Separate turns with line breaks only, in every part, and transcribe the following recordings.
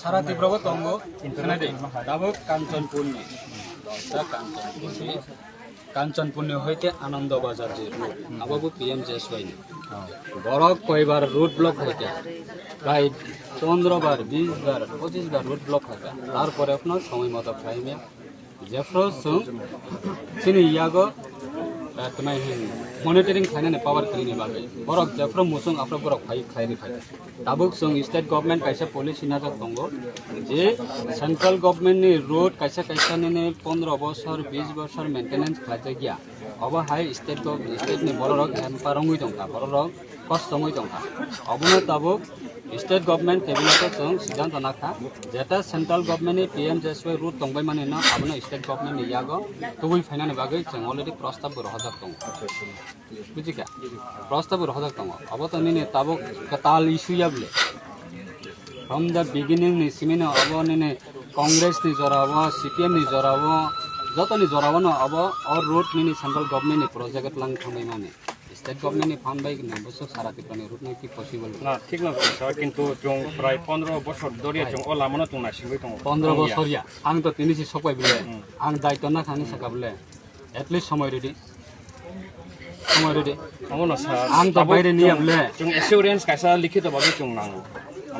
সারা তীব্রগত অঙ্গ ধাবক কাঞ্চন পূর্ণি কাঞ্চন পূর্ণি কাঞ্চন পূর্ণি হইতে আনন্দ বাজার যে রুট আবাবু পিএম শেষ হয়নি বড় কয়বার রুট ব্লক হইতে, প্রায় পনেরোবার বিশ বার পঁচিশ বার রুট ব্লক হইতে, তারপরে আপনার সময় মতো প্রাইমে জেফ্রোস চিনি ইয়াগো તના હિન મોનિટરિંગ ખાઈને પાવર કરીને બાગે બરોક જફરો મુસંગ આપરો બરોક ફાઈ ખાઈને ફાઈ તાબુક સંગ સ્ટેટ ગવર્નમેન્ટ કૈસે પોલિસી ના તંગો જે સેન્ટ્રલ ગવર્નમેન્ટ ની રોડ કૈસે કૈસે ને 15 বছর 20 বছর মেইনটেনেন্স খাতে গিয়া অবা হাই স্টেট গভ স্টেট নি বড় রক এম্পারং হই তংকা বড় রক কষ্ট হই তংকা অবনত তাবুক स्टेट गभर्नमेन्ट केबिनेटआव जों सिद्धान्त नाखा जेटा central गभर्नमेन्टनि P M J S Y route दंबाय माने न आबनो स्टेट गभर्नमेन्टनि यागो तुबै फाइनानि बागै जों अलरेडि प्रस्ताबबो रहजाक दं बुझिका प्रस्ताबबो रहजाक दङ अब त निने ताबुक ताल इस्युया बोले फ्रम द बिगिनिङ नि सिमिन अब निने कङ्ग्रेसनि जराब सिपिएमनि जराब जतनि जराब न अब अर रोड निने सेन्ट्रल गभर्नमेन्टनि प्रोजेक्ट लाङ थांबाय माने স্টেট গভর্নমেন্ট ফান্ড বাই না বছর সারা তিপানি রুট নাকি পসিবল না
ঠিক না স্যার কিন্তু জং প্রায় 15 বছর ধরে জং ওলা মনে তো না সিবই তো 15 বছর
ইয়া আং তো তিনিছি সকাই বলে। আং দায়িত্ব না খানি সাকা বলে। এটলিস্ট সময় রেডি সময় রেডি
আমন স্যার আং তো বাইরে নিয়ে বলে। জং এসিউরেন্স কাইসা লিখিত ভাবে জং নাঙ্গো।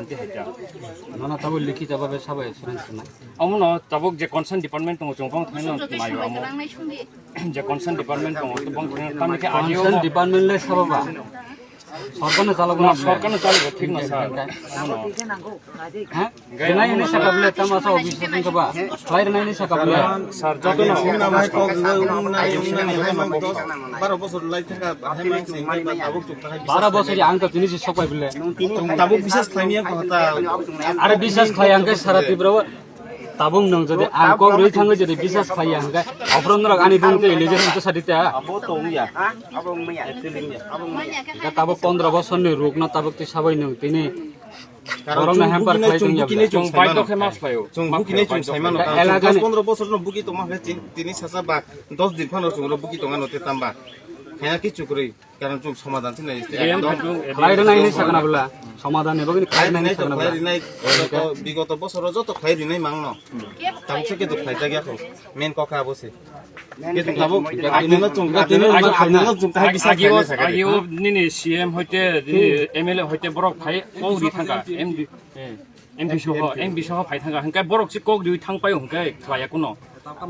नाना
तब लिखित भाबे सबै एसुरेन्स নাই
अमनो ताबुक जे कनसार्न डिपार्टमेन्ट दङ जों बां थाइनो नायो अमो जे कनसार्न डिपार्टमेन्ट दङ तो बां थाइनो तामके आजियो कन्सर्न
डिपार्टमेन्टले सबाबा সরকারে চালাবো না। সরকারে
চালাবো ঠিক না স্যার।
হ্যাঁ?
নাই নাই সাকাবলে
তাম আসা অফিস পর্যন্ত বা বাইরে নাই নাই সাকাবলে
স্যার যত না না ভাই কক
উম বছর
আঙ্ক জিনিস সবাই বলে।
তাবুক বিশেষ খাইনিয়া কথা।
আরে বিশেষ খাই আঙ্ক সারা
তীব্র tabung nang jadi angko beri tangga jadi bisa saya angka opron nang ani bung ke lejer itu sadi ta
abo tong ya
abong maya
tiling ya abong
maya
ka tabok 15 বছর নে রোগ না tabok তে সবাই নং তিনি
গরম না হ্যাম্পার খাই তুমি কিনে চুং বাইক খে
মাছ পাইও চুং বুক কিনে চুং সাইমান না
15 বছর ন বুকি তোমাকে তিনি সাসা বা 10 দিন খানো চুং বুকি তোমাকে নতে তাম্বা হ্যাঁ কিছু করি। কারণ চুপ সমাধান ছিল
সমাধান এবং
বিগত বছর যত খাই রিনাই মাংন
তামসে কিন্তু খাই জায়গা এখন
মেন কথা বসে।
সিএম হইতে এম এল এ হইতে বড় খাই কৌরি থাকা। এম বি সহ এম বি সহ ফাই থাকা। হংকাই বড় কৌরি থাকাই হংকাই খাই কোনো।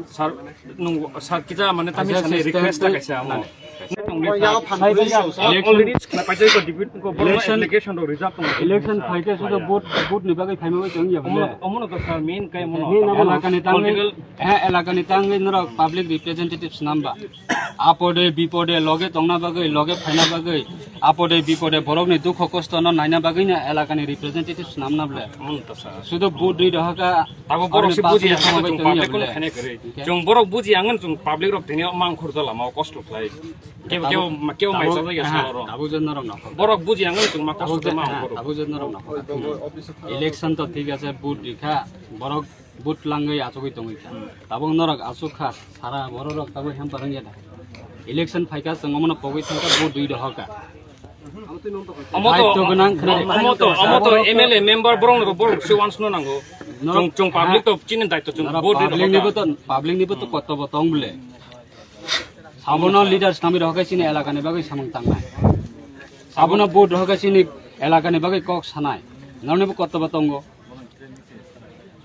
sar nung sar kita mana tapi sana request tak kasi amo. Election ফাইটে শুধু
ভোট ভোট নিবাগে ফাইমাবে চঙ্গি হবে
অমন তো স্যার মেইন কাই মন এলাকা নেতা
হ্যাঁ এলাকা নেতা নর পাবলিক রিপ্রেজেন্টেটিভস নাম্বার আপদে বিপদে লগে তংনা বাগে লগে ফাইনা বাগে আপদে বিপদে বরফনি দুঃখ কষ্ট ন নাইনা বাগিনা এলাকানি রিপ্রেজেন্টেটিভস নাম নাবলে শুধু বুট দুই দহকা
তাবো বরফ বুঝি আছেন পাবলিক কোন খানে করে। জং বরফ বুঝি আঙ্গন জং পাবলিক রক তেনে মাং খরজা লামা কষ্ট খাই
কেউ কেউ
কেউ মাইসা জায়গা সার হ্যাঁ,
তাবো জন নরম না বরফ
বুঝি আঙ্গন জং মা কষ্ট মা
তাবো জন নরম না
ইলেকশন
তো ঠিক আছে বুট দিখা বরফ বুট লাঙ্গই আচুকই তুমি? তাবো নরক আচুখা সারা বরফ তাবো হেম পারঙ্গে ইলেকশন ফাইকা সঙ্গমন পগই বুট দুই দহকা।
아무도 아무도 아무도 MLA 멤버 브롱으로 볼 시원스노 난고
좀 পাবলিক도
চিনেন দায়িত্ব 좀 পাবলিক নিবেদন
পাবলিক নিবেদন কত বতং বোর্ড রহকে চিনে এলাকা নেবাগে কক সানাই নরনে কত বতঙ্গ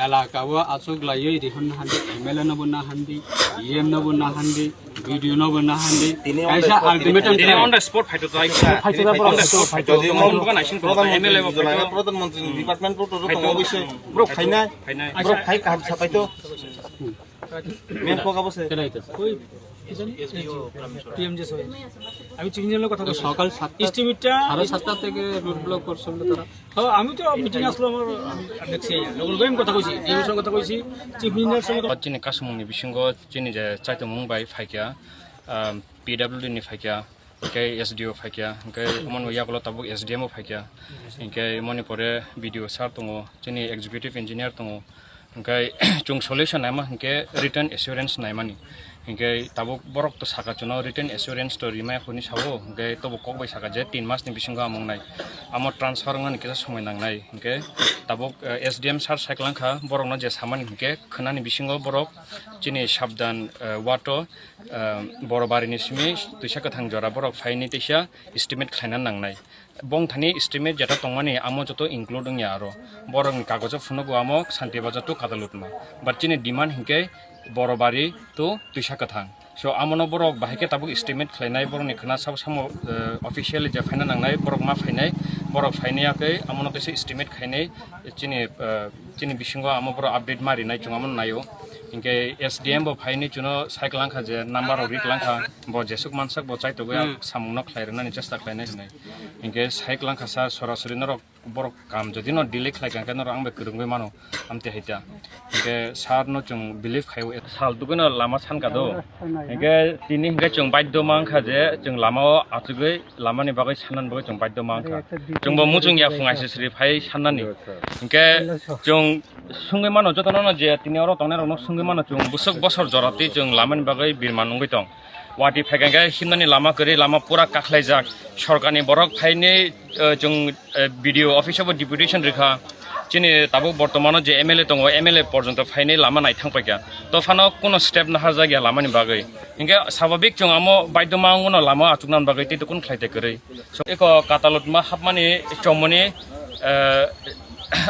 এলাকাও আচুক লাইয়ে দেখুন হান্দি এম এল এ নব না হান্দি ইএম নব না হান্দি ভিডিও নব না হান্দি
কাইসা আলটিমেটাম তিনি অন
দ্য স্পট ফাইট তো আইসা
অন দ্য স্পট ফাইট যদি মন কোন প্রধানমন্ত্রী ডিপার্টমেন্ট তো তো অবশ্যই
ব্রো খাই না ব্রো
খাই কাম ছাপাই তো মেন পোকা বসে
কই পিএমজে হ্যাঁ, হ্যাঁ, সবাই আমি চিকিৎসা লোক কথা বলছি।
সকাল সাতটা
স্টিমিটটা
সাড়ে সাতটা থেকে রোড ব্লক করছিল তারা।
হ্যাঁ আমি তো মিটিং আসলো আমার দেখছি লোকগুলো আমি কথা কইছি এই বিষয়ে কথা কইছি চিফ ইঞ্জিনিয়ার সঙ্গে
চিনি কাসমুংনি বিসঙ্গ চিনি যে চাইতে মুম্বাই ফাইকিয়া পিডাব্লিউডিনি ফাইকিয়া ইনকাই এস ডিও ফাইকিয়া ইনকাই মন তাবুক এস ডিএমও ফাইকিয়া ইনকাই মণিপুরে বিডিও স্যার দङ চিনি এক্সিকিউটিভ ইঞ্জিনিয়ার দङ ইনকাই চুং সলিউশন নাইমা ইনকে রিটার্ন এসিউরেন্স নাইমানি hinggay tabuk borok to saka chuno written assurance to rimai khuni sabo hinggay tabuk kok bai saka je 3 mas ni bisinga among nai amo transfer ngan kisa somai nang nai hinggay tabuk SDM sar saiklang kha borok no je saman hinggay khana ni bisinga borok chini shabdan wato boro bari ni simi tuisa kathang jora borok faini tisa estimate khaina nang nai বং থানি estimate যেটা তংমানি আমো যত include ইয়া আরও বরং কাগজ ফুনগো আমো শান্তি বাজারটো কাদালুত না বাট চিনি ডিমান্ড হিংকে बर'बारि तु दुइसा गोथां स' आमनो बरक बाहायके ताबुक स्टेटमेन्ट खालायनाय बर'नि खोना साब साम अफिसियेलि जाफायना नांनाय बरक मा फायनाय बरक फायनायाखै आमनो कैसे स्टेटमेन्ट खायनाय चिनि चिनि बिसिङाव आमो बर' आपडेट मारिनाय चुङामोन नायो आमन नायो इनके एसडिएम बो फायनि चुनो साइक्लांखा जे नाम्बार अफ रिक्लांखा ब जेसुक मानसाक ब चाइतो गया सामुनो खायरनानि चेष्टा खालायनाय होनाय इनके साइक्लांखा सा सरासरि नरक बरक काम जदि न डिले खालायखांखा नर आंबे गोरोंबे मानो आमते हाइता इनके सार न जों बिलिभ खायो साल दुगनो लामा सानकादो इनके तिनि हिंगे जों बाध्य मांखा जे जों लामायाव आतुगै लामानि बागै साननानबो जों बाध्य मांखा
जोंबो मुजुं या फुङाइसे
स्रि फाय साननानि इनके जों सुङै मानो जतन जे तिनि अर तंनाय रनो सुङै मानो जों बुसक बसर जराति जों लामानि बागै बिरमान नंगै दं वाटी फाइगांगा हिमनानि लामा करि लामा पुरा काख्लायजाक सरकारनि बरक फाइनि जों बिडिअ अफिसावबो डिपुटेसन रेखा चिनि दाबो बर्तमानाव जे एम एल ए दङ एम एल ए पर्यन्त फाइनै लामा नायथांपायगा त फानो कोनो स्टेप नाहा जागिया लामानि बागै हिंगे स्वाभाविक जों आमो बायदमा उनो लामा आचुकनान बागै ते कुन खायते करै स एको कातालत मा हाबमानि चमनि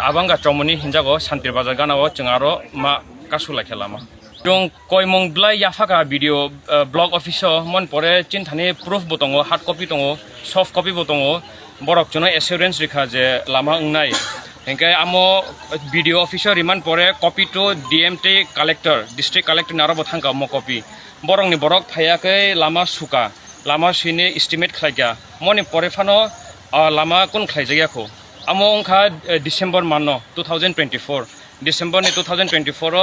आबांगा चमनि हिनजागो शान्ति बाजार गानाव जों kasula kelama dong koi mong blai ya faka video blog officer mon pore chin thane proof botongo hard copy tongo soft copy botongo borok jono assurance rekha je lama ungnai হেঁকে আমো বিডিও অফিসার ইমান পরে copy to D M টি collector district collector নারব থাঙ্কা মো copy বরংনি বরক থাইয়াকে লামা সুকা লামা সিনে ইস্টিমেট খাইকা মনে পরে ফানো লামা কোন খাইজাগিয়াকো আমো ওংখা ডিসেম্বর মানো two thousand twenty four December 2024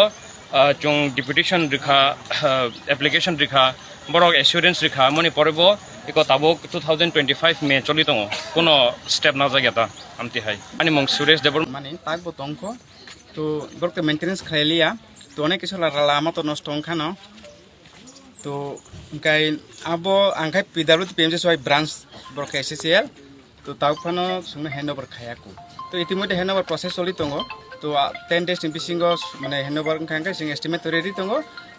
uh, chung deputation rikha uh, application rikha borok assurance rikha moni porebo iko tabok 2025 me choli tongo kono step na jagya ta amti hai ani mong suresh debar
mane tak bo tongko to borok maintenance khailia to onek kichu la lama to nosto onkhano তো ওখাই আবো আংখাই PW PMC সবাই branch বরক ACCL তো তাও Fanon সঙ্গে hand over খায়াকু তো ইতিমধ্যে হ্যান্ড ওভার প্রসেস চলি দঙ্গ তো টেন ডেজ টিম্পি সিংহ মানে হেনবার খাঙ্কা সিং এস্টিমেট রেডি দङ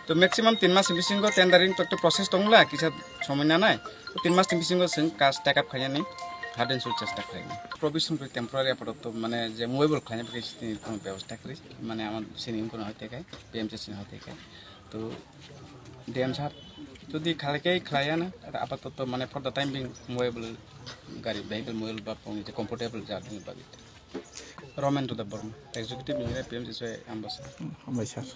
তো ম্যাক্সিমাম তিন মাস টিম্পি সিংহ টেন দারিং তো একটা প্রসেস দংলা কিসা সময় না নাই। তো, তিন মাস টিম্পি সিংহ সিং কাজ টাকা খাইনি হার্ড এন্ড সোল চেষ্টা খাইনি প্রভিশন করে টেম্পোরারি আপাতত মানে যে মুভেবল খাইনি কোনো ব্যবস্থা করি। মানে আমার সিনিং কোনো হয়ে থাকে পিএমসি সিন হয়ে থাকে তো ডিএম স্যার যদি খালকেই খাইয়া না আপাতত মানে for the time being movable গাড়ি ভেহিকল মুভেবল বা comfortable journey বাগিটা Ramendra Deb Barma executive engineer PMC
ambassador